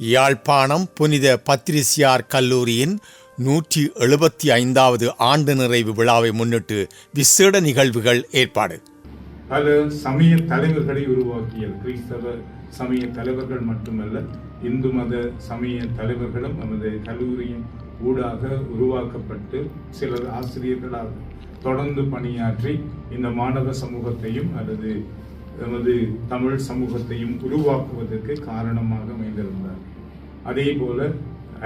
யாழ்ப்பாணம் புனித பத்திரிசியார் கல்லூரியின் நூற்றி எழுபத்தி ஐந்தாவது ஆண்டு நிறைவு விழாவை முன்னிட்டு விசேட நிகழ்வுகள் ஏற்பாடு. பல சமய தலைவர்களை உருவாக்கிய கிறிஸ்தவ சமய தலைவர்கள் மட்டுமல்ல இந்து மத சமய தலைவர்களும் நமது கல்லூரியின் ஊடாக உருவாக்கப்பட்டு சிலர் ஆசிரியர்களாக தொடர்ந்து பணியாற்றி இந்த மாணவ சமூகத்தையும் அல்லது எமது தமிழ் சமூகத்தையும் உருவாக்குவதற்கு காரணமாக அமைந்திருந்தார். அதே போல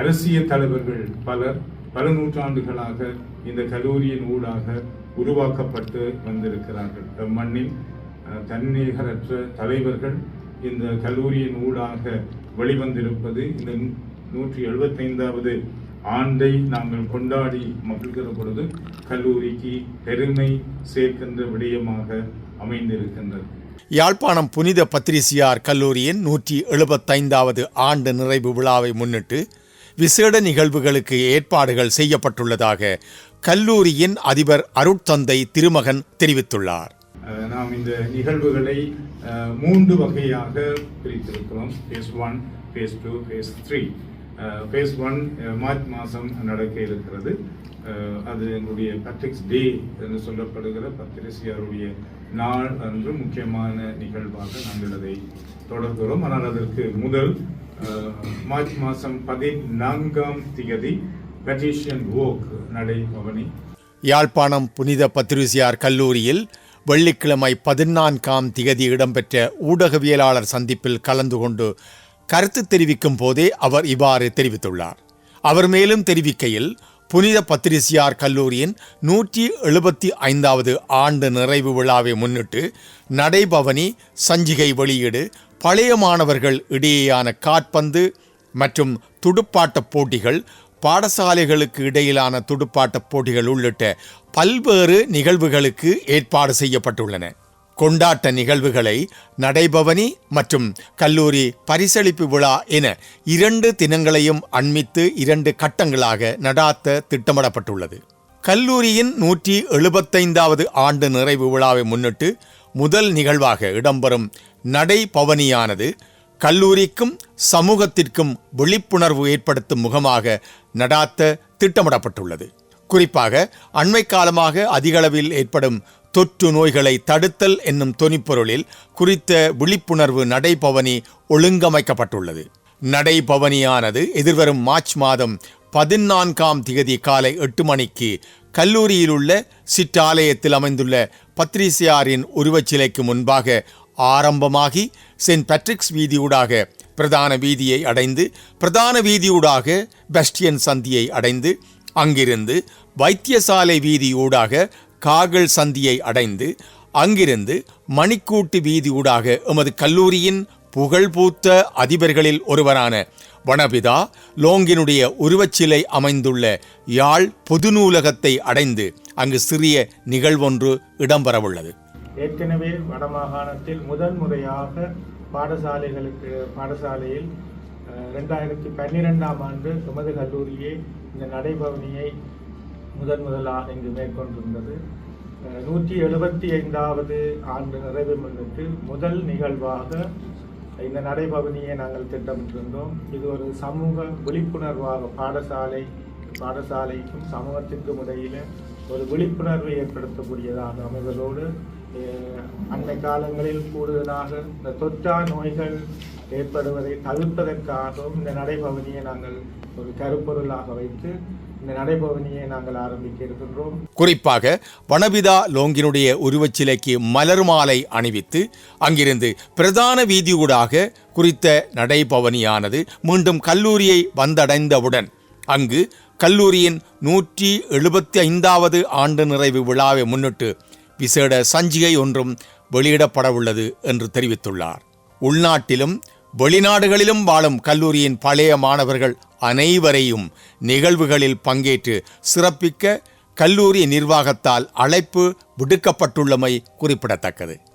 அரசியல் தலைவர்கள் பலர் பல நூற்றாண்டுகளாக இந்த கல்லூரியின் ஊடாக உருவாக்கப்பட்டு வந்திருக்கிறார்கள். மண்ணில் மண்ணின் தன்னிகரற்ற தலைவர்கள் இந்த கல்லூரியின் ஊடாக வெளிவந்திருப்பது இந்த நூற்றி எழுபத்தைந்தாவது ஆண்டை நாங்கள் கொண்டாடி மகிழ்கிற பொழுது கல்லூரிக்கு பெருமை சேர்க்கின்ற விடயமாக அமைந்திருக்கின்றது. யாழ்ப்பாணம் புனித பத்திரிசியார் கல்லூரியின் நூற்றி எழுபத்தைந்தாவது ஆண்டு நிறைவு விழாவை முன்னிட்டு விசேட நிகழ்வுகளுக்கு ஏற்பாடுகள் செய்யப்பட்டுள்ளதாக கல்லூரியின் அதிபர் அருட்தந்தை திருமகன் தெரிவித்துள்ளார். நாம் இந்த நிகழ்வுகளை மூன்று வகையாக பிரித்திருக்கிறோம். Phase one phase two phase three phase one March மாதம் நடக்க இருக்கிறது. அது எங்களுடைய பட்ரிக்ஸ் டே என்று சொல்லப்படுகிற பத்திரிசியாருடைய நாள் அன்று முக்கியமான நிகழ்வாக நாங்கள் அதை தொடர்கிறோம். ஆனால் அதற்கு முதல் மார்ச் மாதம் பதினான்காம் திகதி பெட்டிஷன் வோக் நடைபவனி. யாழ்ப்பாணம் புனித பத்திரிசியார் கல்லூரியில் வெள்ளிக்கிழமை பதினான்காம் திகதி இடம்பெற்ற ஊடகவியலாளர் சந்திப்பில் கலந்து கொண்டு கருத்து தெரிவிக்கும் போதே அவர் இவ்வாறு தெரிவித்துள்ளார். அவர் மேலும் தெரிவிக்கையில் புனித பத்திரிசியார் கல்லூரியின் நூற்றி எழுபத்தி ஐந்தாவது ஆண்டு நிறைவு விழாவை முன்னிட்டு நடைபவனி சஞ்சிகை வெளியீடு பழைய மாணவர்கள் இடையேயான காற்பந்து மற்றும் துடுப்பாட்டப் போட்டிகள் பாடசாலைகளுக்கு இடையிலான துடுப்பாட்டப் போட்டிகள் உள்ளிட்ட பல்வேறு நிகழ்வுகளுக்கு ஏற்பாடு செய்யப்பட்டுள்ளன. கொண்டாட்ட நிகழ்வுகளை நடைபவனி மற்றும் கல்லூரி பரிசளிப்பு விழா என இரண்டு தினங்களையும் அண்மித்து இரண்டு கட்டங்களாக நடாத்த திட்டமிடப்பட்டுள்ளது. கல்லூரியின் நூற்றி எழுபத்தைந்தாவது ஆண்டு நிறைவு விழாவை முன்னிட்டு முதல் நிகழ்வாக இடம்பெறும் நடைபவனியானது கல்லூரிக்கும் சமூகத்திற்கும் விழிப்புணர்வு ஏற்படுத்தும் முகமாக நடாத்த திட்டமிடப்பட்டுள்ளது. குறிப்பாக அண்மை காலமாக அதிகளவில் ஏற்படும் தொற்று நோய்களை தடுத்தல் என்னும் தொனிப்பொருளில் குறித்த விழிப்புணர்வு நடைபவனி ஒழுங்கமைக்கப்பட்டுள்ளது. நடைபவனியானது எதிர்வரும் மார்ச் மாதம் பதினான்காம் திகதி காலை எட்டு மணிக்கு கல்லூரியில் உள்ள சிற்றாலயத்தில் அமைந்துள்ள பத்ரிசியாரின் உருவச்சிலைக்கு முன்பாக ஆரம்பமாகி சென்ட் பேட்ரிக்ஸ் வீதியூடாக பிரதான வீதியை அடைந்து பிரதான வீதியூடாக பெஸ்டியன் சந்தியை அடைந்து அங்கிருந்து வைத்தியசாலை வீதியூடாக காகல் சந்தியை அடைந்து அங்கிருந்து மணிக்கூட்டு வீதியூடாக எமது கல்லூரியின் புகழ்பூத்த அதிபர்களில் ஒருவரான வனபிதா லோங்கினுடைய உருவச்சிலை அமைந்துள்ள யாழ் பொது நூலகத்தை அடைந்து அங்கு சிறிய நிகழ்வொன்று இடம்பெறவுள்ளது. ஏற்கனவே வடமாகாணத்தில் முதன் முறையாக பாடசாலைகளுக்கு பாடசாலையில் ரெண்டாயிரத்தி பன்னிரெண்டாம் ஆண்டு எமது கல்லூரியே இந்த நடைபவனியை முதன் முதலாக இங்கு மேற்கொண்டிருந்தது நூற்றி எழுபத்தி ஐந்தாவது ஆண்டு நிறைவு முன்னிட்டு முதல் நிகழ்வாக இந்த நடைபவனியை நாங்கள் திட்டமிட்டிருந்தோம். இது ஒரு சமூக விழிப்புணர்வாக பாடசாலை பாடசாலைக்கும் சமூகத்திற்கும் இடையில ஒரு விழிப்புணர்வை ஏற்படுத்தக்கூடியதாக அமைவதோடு அஹ், அண்மை காலங்களில் கூடுதலாக இந்த தொற்றா நோய்கள் ஏற்படுவதை தவிர்ப்பதற்காகவும் இந்த நடைபவனியை நாங்கள் ஒரு கருப்பொருளாக வைத்து இந்த நடைபவனியை நாங்கள் ஆரம்பிக்க இருக்கின்றோம். குறிப்பாக வனவிதா லோங்கினுடைய உருவச்சிலைக்கு மலர் மாலை அணிவித்து அங்கிருந்து பிரதான வீதியூடாக குறித்த நடைபவனியானது மீண்டும் கல்லூரியை வந்தடைந்தவுடன் அங்கு கல்லூரியின் நூற்றி எழுபத்தி ஐந்தாவது ஆண்டு நிறைவு விழாவை முன்னிட்டு விசேட சஞ்சிகை ஒன்றும் வெளியிடப்படவுள்ளது என்று தெரிவித்துள்ளார். உள்நாட்டிலும் வெளிநாடுகளிலும் வாழும் கல்லூரியின் பழைய மாணவர்கள் அனைவரையும் நிகழ்வுகளில் பங்கேற்று சிறப்பிக்க கல்லூரி நிர்வாகத்தால் அழைப்பு விடுக்கப்பட்டுள்ளமை குறிப்பிடத்தக்கது.